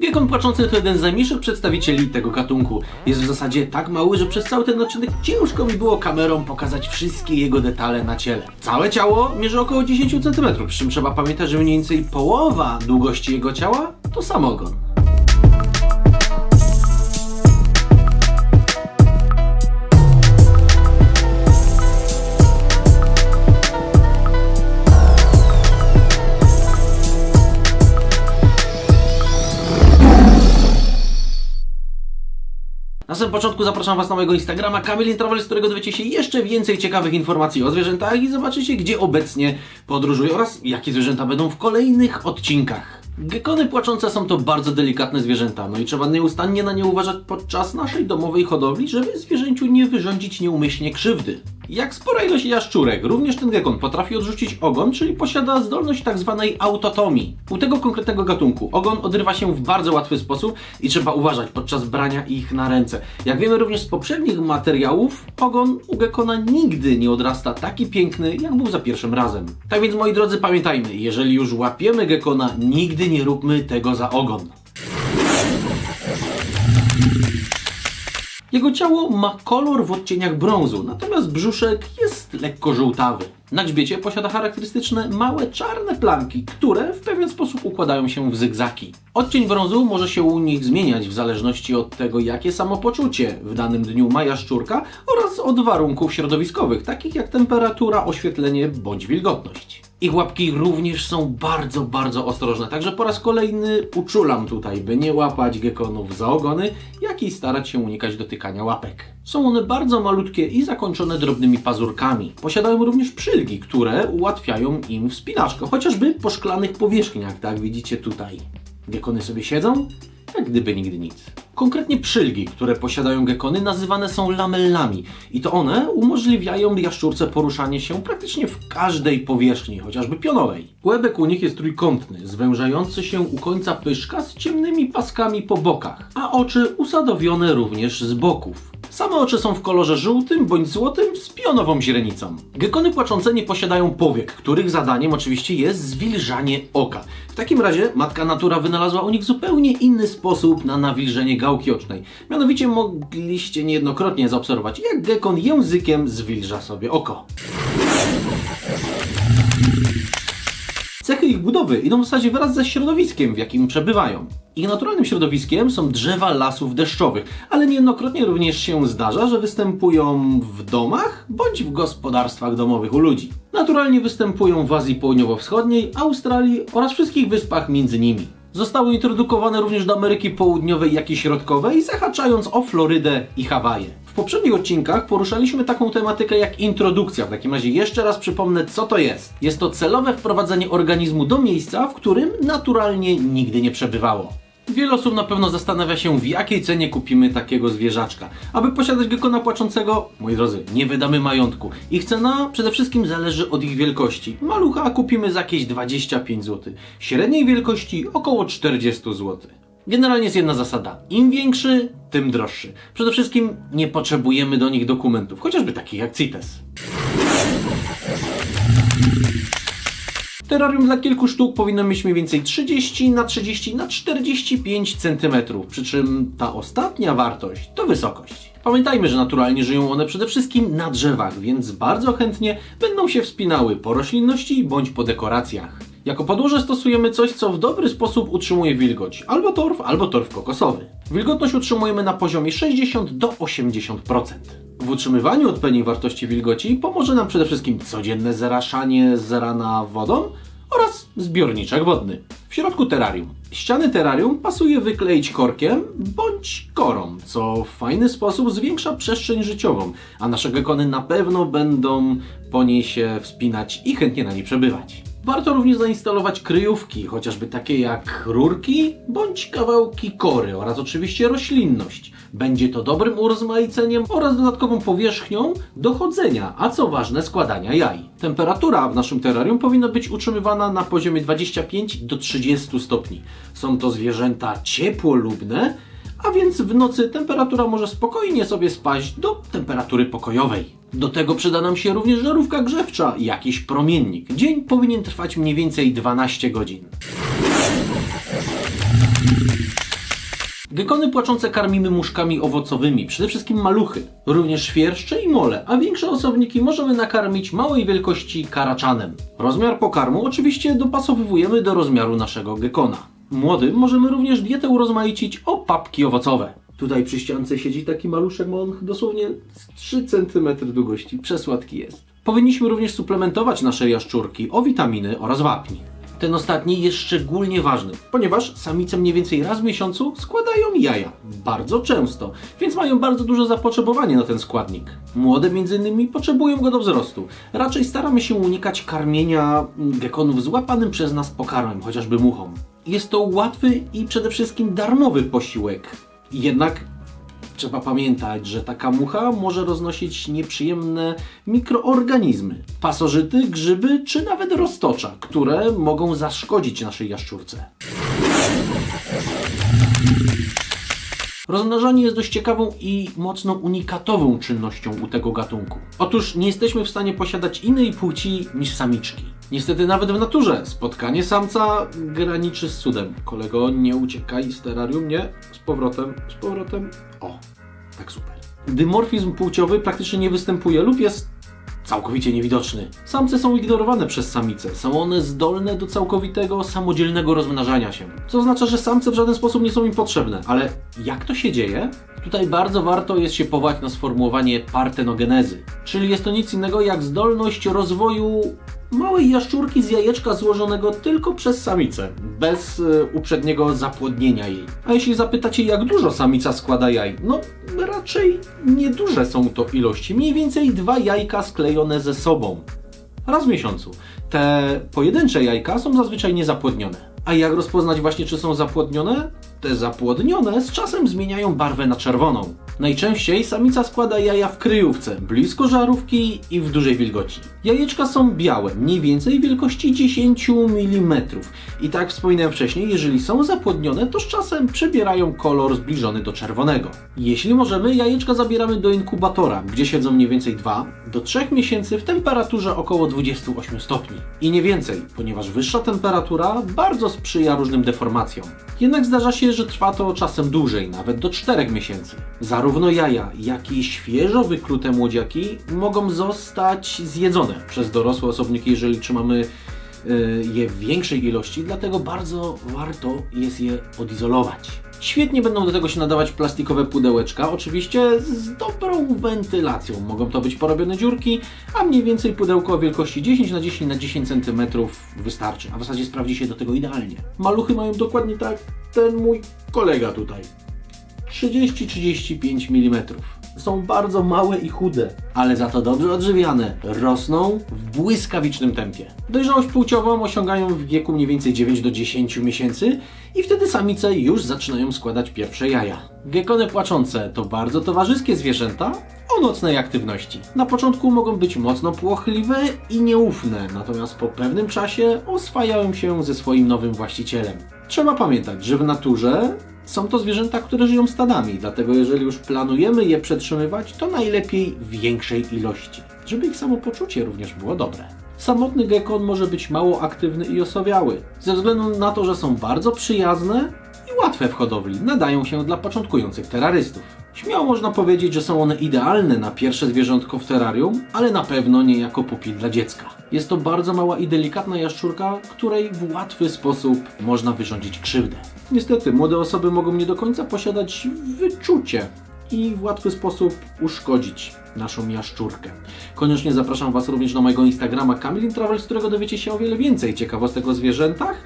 Gekon płaczący to jeden z najmniejszych przedstawicieli tego gatunku. Jest w zasadzie tak mały, że przez cały ten odcinek ciężko mi było kamerą pokazać wszystkie jego detale na ciele. Całe ciało mierzy około 10 cm, przy czym trzeba pamiętać, że mniej więcej połowa długości jego ciała to sam samym początku zapraszam Was na mojego Instagrama Kamil Travel, z którego dowiecie się jeszcze więcej ciekawych informacji o zwierzętach i zobaczycie, gdzie obecnie podróżuję oraz jakie zwierzęta będą w kolejnych odcinkach. Gekony płaczące są to bardzo delikatne zwierzęta, no i trzeba nieustannie na nie uważać podczas naszej domowej hodowli, żeby zwierzęciu nie wyrządzić nieumyślnie krzywdy. Jak spora ilość jaszczurek, również ten gekon potrafi odrzucić ogon, czyli posiada zdolność tak zwanej autotomii. U tego konkretnego gatunku ogon odrywa się w bardzo łatwy sposób i trzeba uważać podczas brania ich na ręce. Jak wiemy również z poprzednich materiałów, ogon u gekona nigdy nie odrasta taki piękny, jak był za pierwszym razem. Tak więc moi drodzy pamiętajmy, jeżeli już łapiemy gekona, nigdy nie róbmy tego za ogon. Jego ciało ma kolor w odcieniach brązu, natomiast brzuszek jest lekko żółtawy. Na grzbiecie posiada charakterystyczne małe czarne plamki, które w pewien sposób układają się w zygzaki. Odcień brązu może się u nich zmieniać w zależności od tego, jakie samopoczucie w danym dniu ma jaszczurka oraz od warunków środowiskowych, takich jak temperatura, oświetlenie bądź wilgotność. Ich łapki również są bardzo, bardzo ostrożne, także po raz kolejny uczulam tutaj, by nie łapać gekonów za ogony, jak i starać się unikać dotykania łapek. Są one bardzo malutkie i zakończone drobnymi pazurkami. Posiadają również przylgi, które ułatwiają im wspinaczkę, chociażby po szklanych powierzchniach, tak widzicie tutaj. Gekony sobie siedzą, jak gdyby nigdy nic. Konkretnie przylgi, które posiadają gekony, nazywane są lamellami i to one umożliwiają jaszczurce poruszanie się praktycznie w każdej powierzchni, chociażby pionowej. Kłębek u nich jest trójkątny, zwężający się u końca pyszka z ciemnymi paskami po bokach, a oczy usadowione również z boków. Same oczy są w kolorze żółtym bądź złotym z pionową źrenicą. Gekony płaczące nie posiadają powiek, których zadaniem oczywiście jest zwilżanie oka. W takim razie matka natura wynalazła u nich zupełnie inny sposób na nawilżenie gałki ocznej. Mianowicie mogliście niejednokrotnie zaobserwować, jak gekon językiem zwilża sobie oko. Ich budowy idą w zasadzie wraz ze środowiskiem, w jakim przebywają. Ich naturalnym środowiskiem są drzewa lasów deszczowych, ale niejednokrotnie również się zdarza, że występują w domach bądź w gospodarstwach domowych u ludzi. Naturalnie występują w Azji Południowo-Wschodniej, Australii oraz wszystkich wyspach między nimi. Zostały introdukowane również do Ameryki Południowej, jak i Środkowej, zahaczając o Florydę i Hawaje. Poprzednich odcinkach poruszaliśmy taką tematykę jak introdukcja. W takim razie jeszcze raz przypomnę, co to jest. Jest to celowe wprowadzenie organizmu do miejsca, w którym naturalnie nigdy nie przebywało. Wiele osób na pewno zastanawia się, w jakiej cenie kupimy takiego zwierzaczka. Aby posiadać gekona płaczącego, moi drodzy, nie wydamy majątku. Ich cena przede wszystkim zależy od ich wielkości. Malucha kupimy za jakieś 25 zł. Średniej wielkości około 40 zł. Generalnie jest jedna zasada. Im większy, tym droższy. Przede wszystkim nie potrzebujemy do nich dokumentów, chociażby takich jak CITES. Terrarium dla kilku sztuk powinno mieć mniej więcej 30 na 30 na 45 cm, przy czym ta ostatnia wartość to wysokość. Pamiętajmy, że naturalnie żyją one przede wszystkim na drzewach, więc bardzo chętnie będą się wspinały po roślinności bądź po dekoracjach. Jako podłoże stosujemy coś, co w dobry sposób utrzymuje wilgoć. Albo torf, albo torf kokosowy. Wilgotność utrzymujemy na poziomie 60 do 80%. W utrzymywaniu odpowiedniej wartości wilgoci pomoże nam przede wszystkim codzienne zaraszanie z rana wodą oraz zbiorniczek wodny. W środku terrarium. Ściany terrarium pasuje wykleić korkiem bądź korą, co w fajny sposób zwiększa przestrzeń życiową, a nasze gekony na pewno będą po niej się wspinać i chętnie na niej przebywać. Warto również zainstalować kryjówki, chociażby takie jak rurki bądź kawałki kory oraz oczywiście roślinność. Będzie to dobrym urozmaiceniem oraz dodatkową powierzchnią do chodzenia, a co ważne składania jaj. Temperatura w naszym terrarium powinna być utrzymywana na poziomie 25 do 30 stopni. Są to zwierzęta ciepłolubne, a więc w nocy temperatura może spokojnie sobie spaść do temperatury pokojowej. Do tego przyda nam się również żarówka grzewcza, jakiś promiennik. Dzień powinien trwać mniej więcej 12 godzin. Gekony płaczące karmimy muszkami owocowymi, przede wszystkim maluchy, również świerszcze i mole, a większe osobniki możemy nakarmić małej wielkości karaczanem. Rozmiar pokarmu oczywiście dopasowujemy do rozmiaru naszego gekona. Młodym możemy również dietę urozmaicić o papki owocowe. Tutaj przy ściance siedzi taki maluszek, ma on dosłownie z 3 cm długości. Przesłodki jest. Powinniśmy również suplementować nasze jaszczurki o witaminy oraz wapń. Ten ostatni jest szczególnie ważny, ponieważ samice mniej więcej raz w miesiącu składają jaja. Bardzo często, więc mają bardzo duże zapotrzebowanie na ten składnik. Młode między innymi potrzebują go do wzrostu. Raczej staramy się unikać karmienia mm, gekonów złapanym przez nas pokarmem, chociażby muchą. Jest to łatwy i przede wszystkim darmowy posiłek. Jednak Trzeba pamiętać, że taka mucha może roznosić nieprzyjemne mikroorganizmy, pasożyty, grzyby czy nawet roztocza, które mogą zaszkodzić naszej jaszczurce. Rozmnażanie jest dość ciekawą i mocno unikatową czynnością u tego gatunku. Otóż nie jesteśmy w stanie posiadać innej płci niż samiczki. Niestety nawet w naturze spotkanie samca graniczy z cudem. Kolego, nie uciekaj z terrarium, nie. Z powrotem, z powrotem. O, tak super. Dymorfizm płciowy praktycznie nie występuje lub jest całkowicie niewidoczny. Samce są ignorowane przez samice. Są one zdolne do całkowitego, samodzielnego rozmnażania się. Co oznacza, że samce w żaden sposób nie są im potrzebne. Ale jak to się dzieje? Tutaj bardzo warto jest się powołać na sformułowanie partenogenezy. Czyli jest to nic innego jak zdolność rozwoju małej jaszczurki z jajeczka złożonego tylko przez samicę, bez e, uprzedniego zapłodnienia jej. A jeśli zapytacie, jak dużo samica składa jaj, no raczej nieduże są to ilości, mniej więcej dwa jajka sklejone ze sobą. Raz w miesiącu. Te pojedyncze jajka są zazwyczaj niezapłodnione. A jak rozpoznać właśnie, czy są zapłodnione? Te zapłodnione z czasem zmieniają barwę na czerwoną. Najczęściej samica składa jaja w kryjówce, blisko żarówki i w dużej wilgoci. Jajeczka są białe, mniej więcej wielkości 10 mm. I tak wspominałem wcześniej, jeżeli są zapłodnione, to z czasem przybierają kolor zbliżony do czerwonego. Jeśli możemy, jajeczka zabieramy do inkubatora, gdzie siedzą mniej więcej 2 do 3 miesięcy w temperaturze około 28 stopni. I nie więcej, ponieważ wyższa temperatura bardzo sprzyja różnym deformacjom. Jednak zdarza się, że trwa to czasem dłużej, nawet do 4 miesięcy. Jaja, jak i świeżo wyklute młodziaki mogą zostać zjedzone przez dorosłe osobniki, jeżeli trzymamy y, je w większej ilości, dlatego bardzo warto jest je odizolować. Świetnie będą do tego się nadawać plastikowe pudełeczka, oczywiście z dobrą wentylacją. Mogą to być porobione dziurki, a mniej więcej pudełko o wielkości 10 na 10 na 10 cm wystarczy, a w zasadzie sprawdzi się do tego idealnie. Maluchy mają dokładnie tak ten mój kolega tutaj. 30-35 mm. Są bardzo małe i chude, ale za to dobrze odżywiane. Rosną w błyskawicznym tempie. Dojrzałość płciową osiągają w wieku mniej więcej 9 do 10 miesięcy i wtedy samice już zaczynają składać pierwsze jaja. Gekony płaczące to bardzo towarzyskie zwierzęta o nocnej aktywności. Na początku mogą być mocno płochliwe i nieufne, natomiast po pewnym czasie oswajają się ze swoim nowym właścicielem. Trzeba pamiętać, że w naturze są to zwierzęta, które żyją stadami, dlatego jeżeli już planujemy je przetrzymywać, to najlepiej w większej ilości, żeby ich samopoczucie również było dobre. Samotny gekon może być mało aktywny i osowiały, ze względu na to, że są bardzo przyjazne łatwe w hodowli, nadają się dla początkujących terrorystów. Śmiało można powiedzieć, że są one idealne na pierwsze zwierzątko w terrarium, ale na pewno nie jako pupil dla dziecka. Jest to bardzo mała i delikatna jaszczurka, której w łatwy sposób można wyrządzić krzywdę. Niestety, młode osoby mogą nie do końca posiadać wyczucie i w łatwy sposób uszkodzić naszą jaszczurkę. Koniecznie zapraszam Was również na mojego Instagrama Kamilin Travel, z którego dowiecie się o wiele więcej ciekawostek o zwierzętach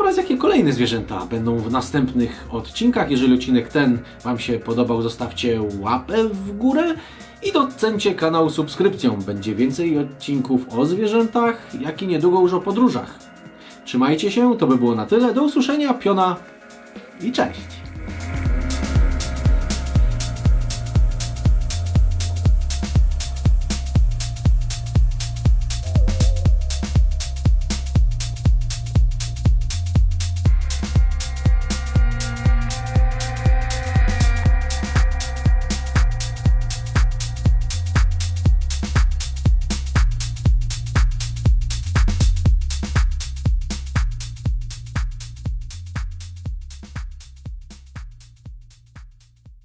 oraz jakie kolejne zwierzęta będą w następnych odcinkach. Jeżeli odcinek ten Wam się podobał, zostawcie łapę w górę i docencie kanał subskrypcją. Będzie więcej odcinków o zwierzętach, jak i niedługo już o podróżach. Trzymajcie się, to by było na tyle. Do usłyszenia, piona i cześć!